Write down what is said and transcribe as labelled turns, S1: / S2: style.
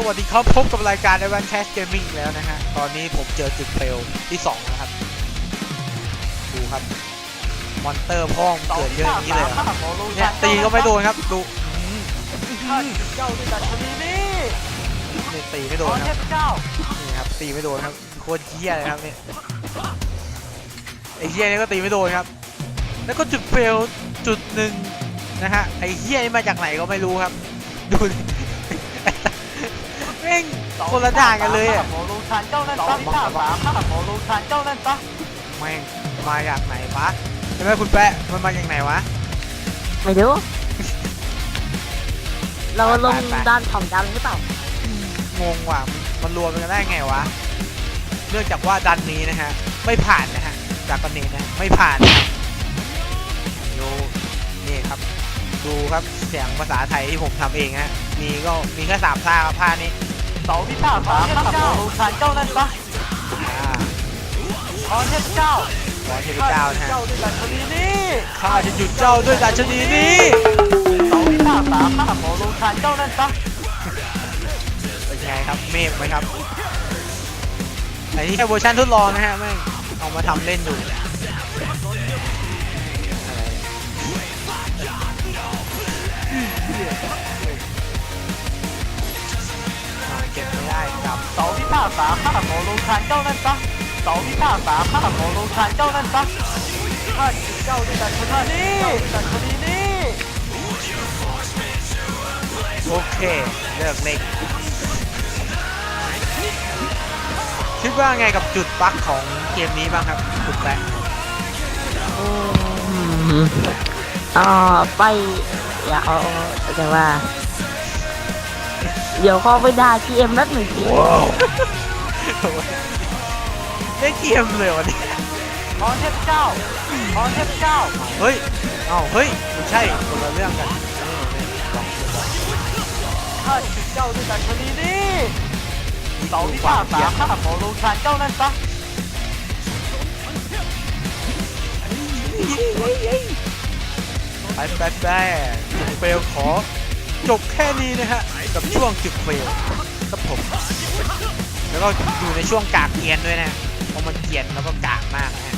S1: สวัสดีครับ พบกับรายการ a d v a n c e Cast Gaming อีกแล้วนะฮะ ตอนนี้ผมเจอจุดเฟลที่ 2 นะครับ ดูครับ มอนเตอร์พ่องเกิดเยอะอย่างนี้เลยเหรอเนี่ยตีก็ไม่โดนครับ ดูอืม
S2: เจ้าด้วยกันชนีนี่
S1: เนี่ยตีไม่โด
S2: ขอน
S1: ค
S2: เท
S1: รับ
S2: พเจ้า
S1: นี่ครับตีไม่โดนครับโคตรเหี้ยเลยครับเนี่ยไอ้เหี้ยนี่ก็ตีไม่โดนครับ แล้วก็จุดเฟลจุดหนึ่งนะฮะไอ้เหี้ยนี่มาจากไหนก็ไม่รู้ครับ ดูดิแม่งคนละด่านกันเลยอะ
S2: หมอลูชานเจ้านั่นปะพี่ข้าสามข้าหมอลูชานเจ้านั่นปะ
S1: แม่งมาจากไหนปะใช่ไหมคุณแปะมันมาจากไหนวะ
S3: ไม่รู้เราลง
S1: ไปไป
S3: ด้านของดำหรือเปล่า
S1: งงว่ะมันมันรวมกันได้ไงวะเนื่องจากว่าดันนี้นะฮะไม่ผ่านนะฮะจากกันนี้นะไม่ผ่านนะครับดูนี่ครับ ดูครับเสียงภาษาไทยที่ผมทำเองฮะมีก็มีแค่สามท่าครับท่านี้
S2: เสาพี่ข้าสามข้าหมอลูชานเจ้านั่นปะ
S1: อ่า
S2: ขอเทพเจ้า
S1: ขอเทพเจ้านะฮะ
S2: เจ้าด้วยกันชนีนี่
S1: ข้าจะหยุดเจ้าด้วยดัชนีนี้
S2: เสาพี่ข้าสามข้าหมอลูชานเจ้านั่นปะ
S1: เป็นไงครับเมฆไหมครับอันนี้แค่เวอร์ชันทดลองนะฮะแม่งเอามาทำเล่นดู
S2: สาพี่ข้าสามข้าหมอลูชานเจ้านั่นปะเสาพี่ข้าสาข้าหมอลูชานเจ้านั่นปะข้าเจ้าด้วยกันชนีนี่กันชนีนี่
S1: โอเคเลิกเล่นคิดว่าไงกับจุดปลักของเกมนี้บ้างครับคุณแปะ
S3: อืมอ่าไปเดี๋ยวเขาจะว่า เดี๋ยวเขาไปด่าทีเอ็มนัดหนึ่งที
S1: ได้เกมเลยวันนี้
S2: ขอเทพเจ้าขอเทพเจ้า
S1: เฮ้ยเอ้าเฮ้ยไม่ใช่คนละเรื่องกัน
S2: ข้าคือเจ้าด้วยกันชนีนี่เสาพิฆาตสามข้าหมอลูชานเจ้านั่นปะ
S1: ไปแบดแบดเฟลขอ จบแค่นี้นะฮะ กับช่วงจุดเฟลครับผม แล้วก็อยู่ในช่วงกากเกียนด้วยนะพอมาเกียนแล้วก็กากมากนะฮะ